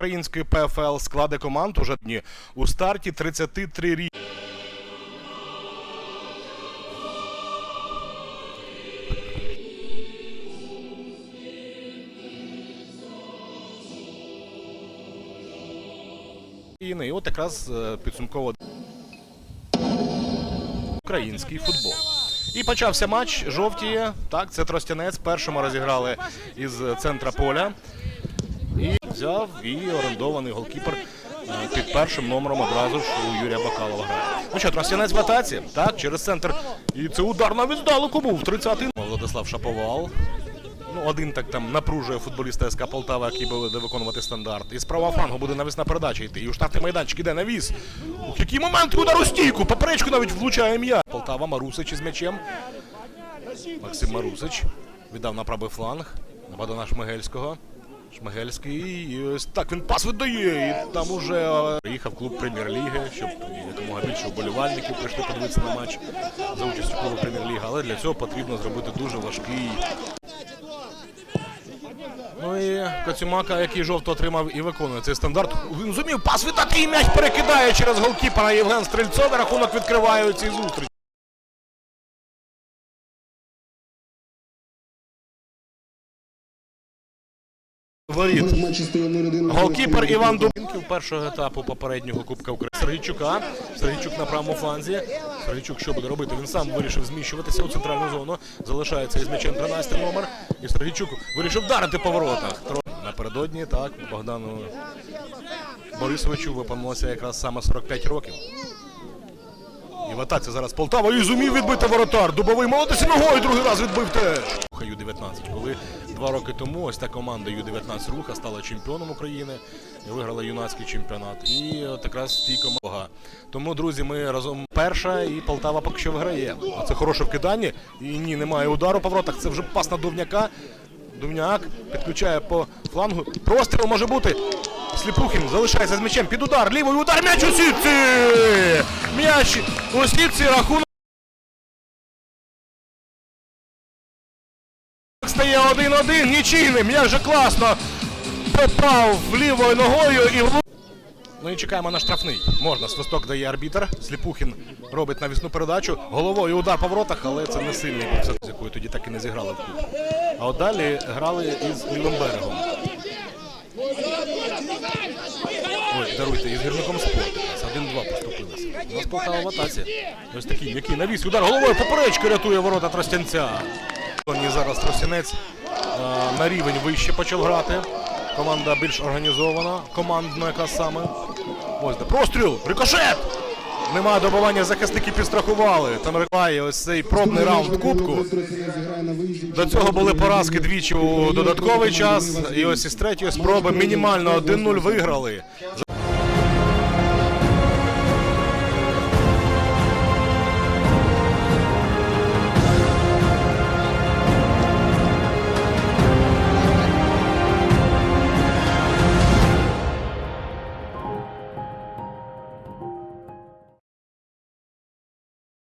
Української ПФЛ склади команд уже дні у старті 33 рік. І от якраз е, підсумково український футбол. І почався матч. Жовті. Так, це Тростянець. Першому розіграли із центра поля. Взяв і орендований голкіпер е, під першим номером одразу ж у Юрія Бакалова грає. Ну що, Тростянець в атаці, так, через центр. І це удар навіть здалеку був. 30-й. Владислав Шаповал. Ну, один так там напружує футболіста СК Полтава, який буде виконувати стандарт. І з правого флангу буде навісна передача йти. І у штатний майданчик іде навіс. Ух, який момент удар у стійку. Поперечку навіть влучає м'я. Полтава Марусич із м'ячем. Максим Марусич віддав на правий фланг на Богдана Шмигельського. Шмигельський і ось так він пас видає. І там уже е, приїхав клуб прем'єр-ліги, щоб якомога більше вболівальників прийшли подивитися на матч за участю клубу прем'єр-ліги. Але для цього потрібно зробити дуже важкий. Ну і Кацюмака, який жовто отримав і виконує цей стандарт. Він зумів пас віддати і м'яч перекидає через голкіпера Євген Стрельцов. Рахунок відкриває у цій зустрічі. Голкіпер Іван Дубінків першого етапу попереднього Кубка України. Сергійчука. Сергійчук на правому фланзі. Сергійчук що буде робити? Він сам вирішив зміщуватися у центральну зону. Залишається із м'ячем 13 номер. І Сергійчук вирішив вдарити по воротах. Напередодні так Богдану Борисовичу виповнилося якраз саме 45 років. В атаці зараз Полтава і зумів відбити воротар. Дубовий молодець ногою другий раз відбив теж. Руха Ю-19. Коли два роки тому ось та команда Ю-19 Руха стала чемпіоном України виграла юнацький чемпіонат. І от якраз ті комога. Тому, друзі, ми разом перша і Полтава поки що виграє. Це хороше вкидання. І ні, немає удару по воротах. Це вже пас на Дувняка. Дувняк підключає по флангу. Простріл може бути. Сліпухін залишається з м'ячем під удар. Лівий удар. М'яч у сітці! М'яч у сітці. Рахунок стає 1-1. Нічийним. М'яч же класно попав лівою ногою і Ну і чекаємо на штрафний. Можна, свисток дає арбітр. Сліпухін робить навісну передачу. Головою удар по воротах, але це не сильний з якою тоді так і не зіграли в клуб. А от далі грали із лівим берегом. Ой, даруйте, із гірником спорту. 1-2 поступилися. У нас Полтава в атаці. Ось такий м'який навіс. Удар головою поперечки рятує ворота Тростянця. Зараз Тростянець на рівень вище почав грати. Команда більш організована, командна яка саме. Ось де простріл, рикошет! Немає добування, захисники підстрахували. Там риває ось цей пробний раунд кубку. До цього були поразки двічі у додатковий час. І ось із третьої спроби мінімально 1-0 виграли.